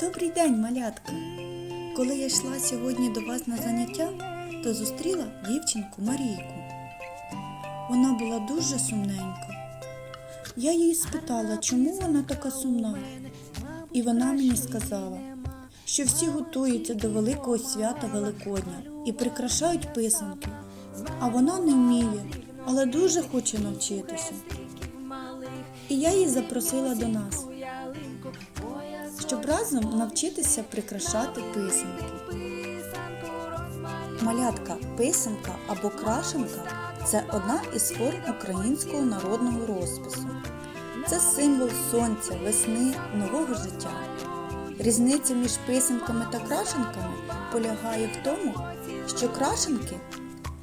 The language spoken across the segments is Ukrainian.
Добрий день, малятка! Коли я йшла сьогодні до вас на заняття, то зустріла дівчинку Марійку. Вона була дуже сумненька. Я її спитала, чому вона така сумна. І вона мені сказала, що всі готуються до великого свята Великодня і прикрашають писанки, а вона не вміє, але дуже хоче навчитися. І я її запросила до нас, щоб разом навчитися прикрашати писанки. Малятка, писанка або крашенка це одна із форм українського народного розпису. Це символ сонця, весни, нового життя. Різниця між писанками та крашенками полягає в тому, що крашенки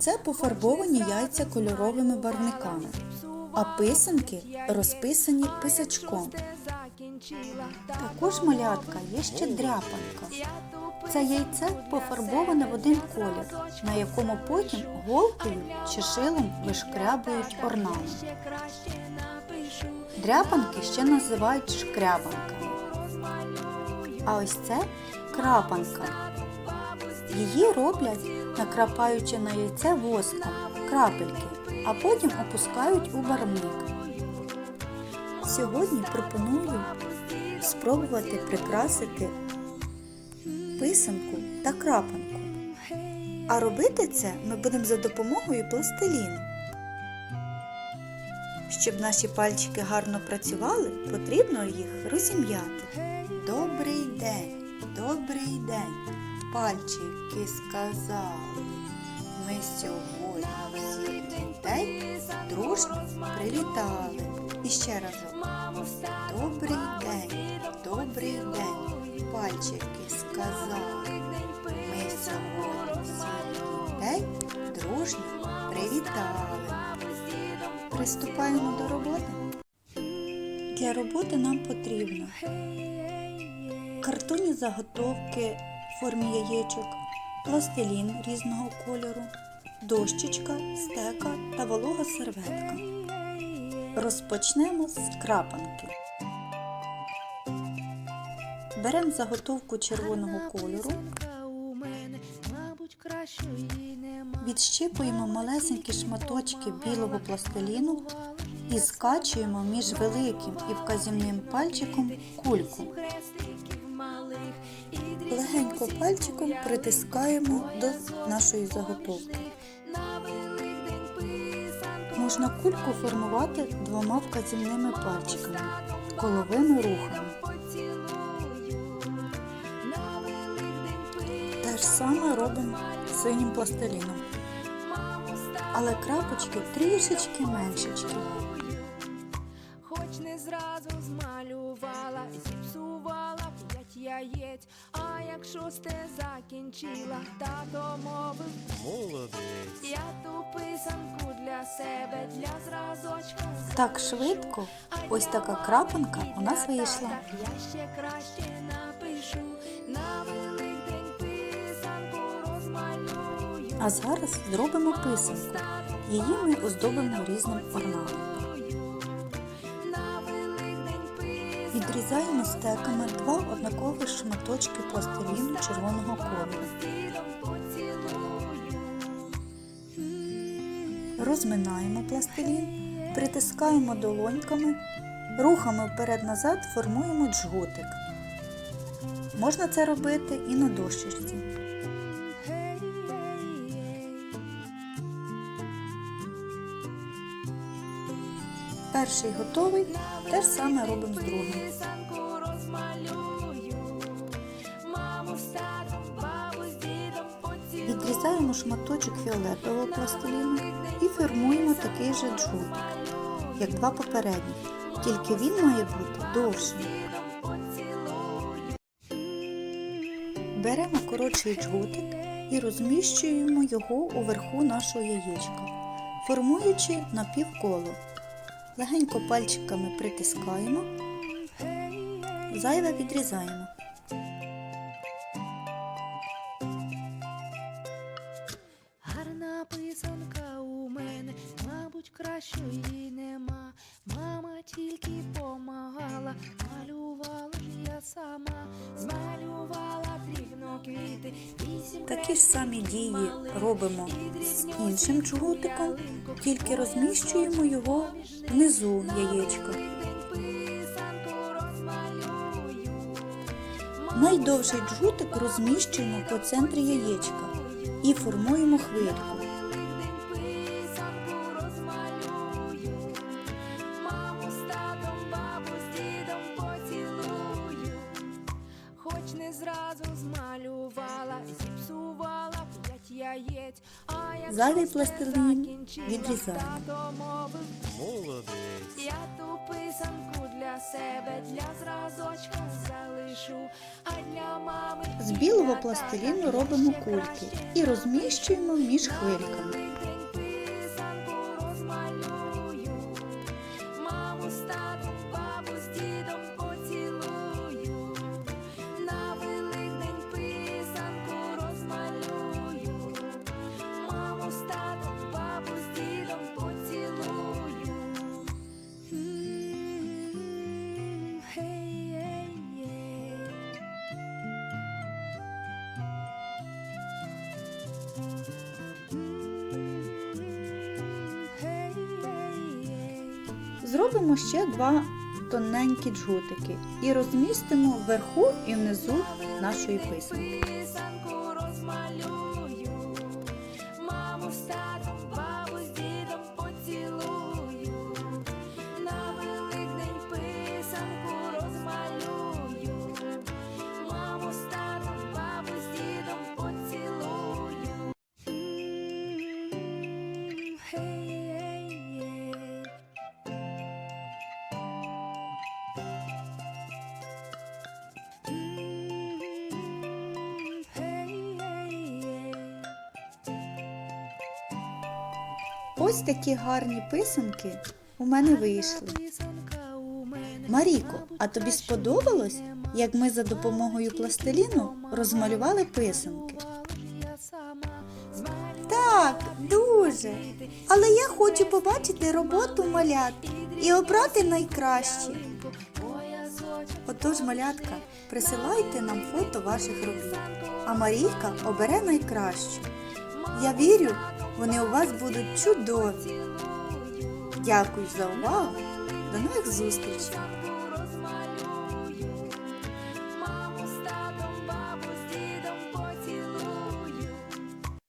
це пофарбовані яйця кольоровими барвниками, а писанки розписані писачком. Також малятка є ще дряпанка. Це яйце пофарбоване в один колір, на якому потім голкою чи шилом вишкрябують орнамент. Дряпанки ще називають шкрябанками. А ось це крапанка. Її роблять, накрапаючи на яйце воском, крапельки, а потім опускають у барвник. Сьогодні пропоную спробувати прикрасити писанку та крапанку. А робити це ми будемо за допомогою пластиліну. Щоб наші пальчики гарно працювали, потрібно їх розім'яти. Добрий день, добрий день, пальчики сказали. Ми сьогодні дітей дружно привітали. І ще разок. Добрий день, добрий день, пальчики сказали. Ми сьогодні всіх дітей дружно привітали. Приступаємо до роботи. Для роботи нам потрібно картонні заготовки формі яєчок, пластилін різного кольору, дощечка, стека та волога серветка. Розпочнемо з крапанки. Беремо заготовку червоного кольору, відщипуємо малесенькі шматочки білого пластиліну і скачуємо між великим і вказівним пальчиком кульку. Легенько пальчиком притискаємо до нашої заготовки. Можна кульку формувати двома вказівними пальчиками, коловими рухами. Те ж саме робимо синім пластиліном. Але крапочки трішечки меншечки. Хоч не зразу змалювала, зіпсувала п'ять яєць. А як шосте закінчила, тато мовив, Молодець. я ту писанку для себе, для зразочка. Так швидко ось така крапанка у нас вийшла. Я ще краще напишу, на Великдень писанку розмалюю. А зараз зробимо писанку. Її ми оздобимо різним орнаментом. Відрізаємо стеками два однакових шматочки пластиліну червоного кольору. Розминаємо пластилін, притискаємо долоньками, рухами вперед-назад формуємо джгутик. Можна це робити і на дощечці. Перший готовий, те ж саме робимо з другим. Відрізаємо шматочок фіолетового пластиліну і формуємо такий же джгутик, як два попередні, тільки він має бути довшим. Беремо коротший джгутик і розміщуємо його уверху нашого яєчка, формуючи напівколо. Легенько пальчиками притискаємо, зайве відрізаємо. Гарна писанка у мене, мабуть, кращої Такі ж самі дії робимо з іншим джгутиком, тільки розміщуємо його внизу яєчка. Найдовший джгутик розміщуємо по центрі яєчка і формуємо хвильку. Зайвий пластилин мовив, Молодець. я ту писанку для себе, для зразочка залишу, а для мами З білого пластиліну робимо кульки і розміщуємо між хвильками. Зробимо ще два тоненькі джгутики і розмістимо вверху і внизу нашої писанки. Ось такі гарні писанки у мене вийшли. Маріко, а тобі сподобалось, як ми за допомогою пластиліну розмалювали писанки? Так, дуже. Але я хочу побачити роботу малят і обрати найкраще. Отож, малятка, присилайте нам фото ваших робіт, а Марійка обере найкращу. Я вірю, вони у вас будуть чудові. Дякую за увагу. До нових зустрічей!